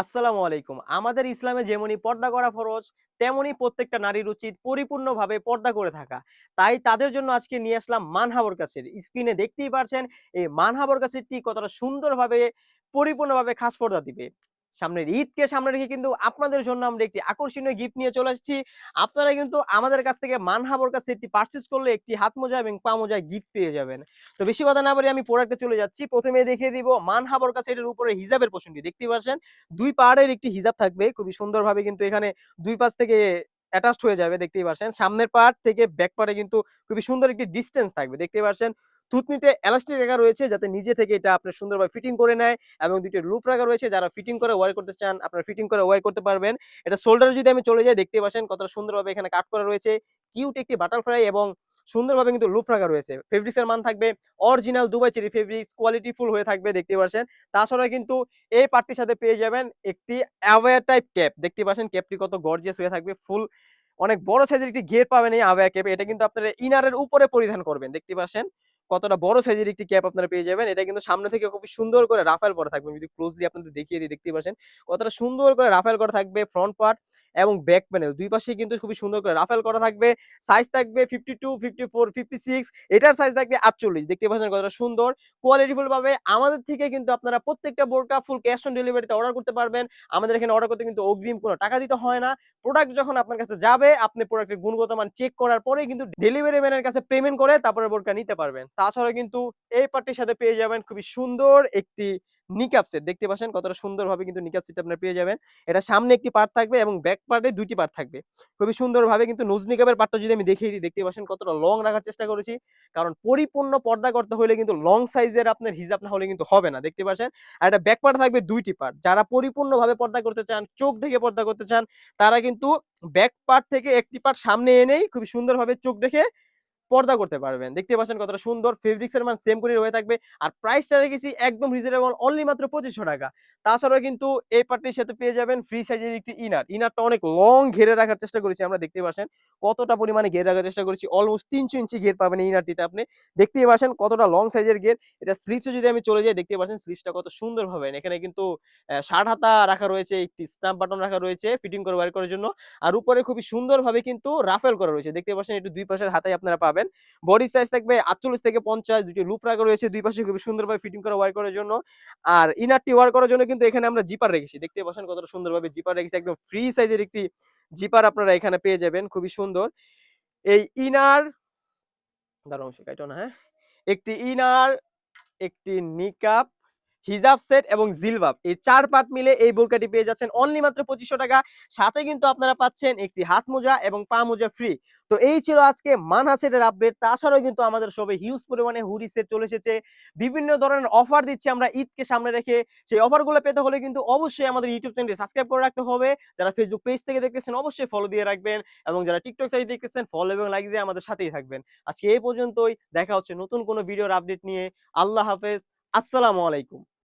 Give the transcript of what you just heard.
আসসালামু আলাইকুম। আমাদের ইসলামে যেমনই পর্দা করা ফরজ, তেমনি প্রত্যেকটা নারীর উচিত পরিপূর্ণভাবে পর্দা করে থাকা। তাই তাদের জন্য আজকে নিয়ে আসলাম মানহাবর কাছের। স্ক্রিনে দেখতেই পারছেন এই মানহাবর কাছেরটি কতটা সুন্দরভাবে পরিপূর্ণভাবে খাস পর্দা দিবে। সামনের ঈদকে সামনে রেখে কিন্তু আপনাদের জন্য আমরা একটি আকর্ষণীয় গিফট নিয়ে চলে এসেছি। আপনারা কিন্তু আমাদের কাছ থেকে মানহাবর কাছে সেটটি পারচেজ করলে একটি হাত মোজা এবং পা মোজা গিফট পেয়ে যাবেন। তো বেশি কথা না বলে আমি প্রোডাক্টে চলে যাচ্ছি। ১ম এই দেখিয়ে দিব মানহাবর কাছে এটার উপরে হিজাবের পোরশনটি দেখতে পারছেন। ২ পাড়ের একটি হিজাব থাকবে। খুবই সুন্দরভাবে কিন্তু এখানে দুই পাশ থেকে অ্যাটাচড হয়ে যাবে, দেখতেই পারছেন। সামনের পার্ট থেকে ব্যাক পার্টে কিন্তু খুবই সুন্দর একটি ডিসট্যান্স থাকবে। দেখতেই পারছেন। থুতনিতে এলাস্টিক রাখা রয়েছে যাতে নিজে থেকে এটা আপনার সুন্দরভাবে ফিটিং করে নেয় এবং ২ টি লুপ রাখা রয়েছে যারা ফিটিং করে ওয়ার করতে চান, আপনারা ফিটিং করে ওয়ার করতে পারবেন। এটা শোল্ডারে যদি আমি চলে যাই দেখতে পাচ্ছেন কতটা সুন্দরভাবে এখানে কাট করা রয়েছে। কিউট একটি বাটারফ্লাই এবং সুন্দরভাবে কিন্তু লুপ রাখা রয়েছে। ফেব্রিক্স এর মান থাকবে original Dubai cherry fabrics quality full হয়ে থাকবে দেখতে পারছেন। তাছাড়া কিন্তু এই পার্টটির সাথে পেয়ে যাবেন একটি অ্যাওয়্যার টাইপ ক্যাপ। দেখতেই পাচ্ছেন ক্যাপটি কত গর্জিয়াস হয়ে থাকবে। ফুল অনেক বড় সাইজের একটি গেট পাবেন এই আওয়্যার ক্যাপ এটা কিন্তু আপনারা ইনারের উপরে পরিধান করবেন। দেখতে পাচ্ছেন কতটা বড় সাইজের একটি ক্যাপ আপনারা পেয়ে যাবেন। এটা কিন্তু সামনে থেকে খুবই সুন্দর করে রাফেল করা থাকবে। যদি ক্লোজলি আপনাদের দেখিয়ে দিই দেখতে পাচ্ছেন। কতটা সুন্দর করে রাফেল করা থাকবে ফ্রন্ট পার্ট এবং ব্যাক প্যানেল দুই পাশে কিন্তু খুবই সুন্দর করে রাফেল করা থাকবে। সাইজ থাকবে 52, 54, 56 এটার সাইজ থাকবে আটচল্লিশ দেখতে পাচ্ছেন কতটা সুন্দর। কোয়ালিটিফুল ভাবে আমাদের থেকে কিন্তু আপনারা প্রত্যেকটা বোরকা ফুল ক্যাশ অন ডেলিভারিতে অর্ডার করতে পারবেন। আমাদের এখানে অর্ডার করতে কিন্তু অগ্রিম কোনো টাকা দিতে হয় না। প্রোডাক্ট যখন আপনার কাছে যাবে আপনি প্রোডাক্টের গুণগত মান চেক করার পরে কিন্তু ডেলিভারি ম্যানের কাছে পেমেন্ট করে তারপরে বোরকা নিতে পারবেন। তাছাড়া কিন্তু এই পার্টটির সাথে পেয়ে যাবেন খুবই সুন্দর একটি নিকাব সেট। দেখতে পাচ্ছেন কতটা সুন্দরভাবে কিন্তু নিকাব সেটটা আপনারা পেয়ে যাবেন। এটা সামনে একটি পার্ট থাকবে এবং ব্যাক পার্টে ২ টি পার্ট থাকবে। খুবই সুন্দরভাবে কিন্তু নোজ নিকাবের পার্টটা যদি আমি দেখিয়ে দিই দেখতে পাচ্ছেন কতটা লং রাখার চেষ্টা করেছি। কারণ পরিপূর্ণ পর্দা করতে হলে কিন্তু লং সাইজের আপনার হিজাব না হলে কিন্তু হবে না। দেখতে পাচ্ছেন। আর এটা ব্যাক পার্ট থাকবে দুইটি পার্ট। যারা পরিপূর্ণভাবে পর্দা করতে চান, চোখ ঢেকে পর্দা করতে চান তারা কিন্তু ব্যাক পার্ট থেকে একটি পার্ট সামনে এনেই খুবই সুন্দরভাবে চোখ ঢেকে পর্দা করতে পারবেন। দেখতে পাচ্ছেন কতটা সুন্দর ফেব্রিক্স এর মান সেম করে হয়ে থাকবে। আর প্রাইসটা রেখেছি একদম রিজনেবল অনলি মাত্র ৳২৫০০ তাছাড়াও কিন্তু এই পার্টটির সাথে পেয়ে যাবেন ফ্রি সাইজের একটি ইনার। ইনারটা অনেক লং ঘেরে রাখার চেষ্টা করেছি আমরা দেখতে পাচ্ছেন। কতটা পরিমাণে ঘেরে রাখার চেষ্টা করেছি। অলমোস্ট ৩০০ ইঞ্চি ঘের পাবেন ইনারটিতে আপনি। দেখতেই পাচ্ছেন কতটা লং সাইজের ঘের। এটা স্লিভসে যদি আমি চলে যাই দেখতেই পাচ্ছেন স্লিভসটা কত সুন্দর ভাবে এখানে কিন্তু শার্ট হাতা রাখা রয়েছে, একটি স্ন্যাপ বাটন রাখা রয়েছে ফিটিং করে ওয়্যার করার জন্য। আর উপরে খুবই সুন্দরভাবে কিন্তু রাফেল করা রয়েছে। দেখতে পাচ্ছেন একটু দুই পাশের হাতায় আপনারা পাবেন। বডি সাইজ থাকবে ৪৮ থেকে পঞ্চাশ দুটি লুপ রাখা রয়েছে দুই পাশে খুবই সুন্দরভাবে ফিটিং করা ওয়ার করার জন্য। আর ইনারটি ওয়ার করার জন্য কিন্তু এখানে আমরা জিপার রেখেছি। দেখতে পাচ্ছেন কতটা সুন্দরভাবে জিপার রেখেছি। একদম ফ্রি সাইজের একটি জিপার আপনারা এখানে পেয়ে যাবেন। খুবই সুন্দর। এই ইনার দাঁড়াও সে না, হ্যাঁ? একটি ইনার, একটি নিকাব, হিজাব সেট এবং জিলবাব। এই চার পার্ট মিলে এই বোরকাটি পেয়ে যাচ্ছেন অনলি মাত্র ৳২৫০০ সাথে কিন্তু আপনারা পাচ্ছেন একটি হাত মোজা এবং পা মোজা ফ্রি। তো এই ছিল আজকে মানহা সেটের আপডেট। তাছাড়াও কিন্তু আমাদের সবে হিউজ পরিমাণে হুডি সেট চলে এসেছে। বিভিন্ন ধরনের অফার দিচ্ছি আমরা ঈদকে সামনে রেখে। সেই অফারগুলো পেতে হলে কিন্তু অবশ্যই আমাদের ইউটিউব চ্যানেলটি সাবস্ক্রাইব করে রাখতে হবে। যারা ফেসবুক পেজ থেকে দেখতেছেন অবশ্যই ফলো দিয়ে রাখবেন এবং যারা টিকটক থেকে দেখতেছেন ফলো এবং লাইক দিয়ে আমাদের সাথেই থাকবেন। আজকে এই পর্যন্তই। দেখা হচ্ছে নতুন কোনো ভিডিওর আপডেট নিয়ে। আল্লাহ হাফেজ। আসসালামু আলাইকুম।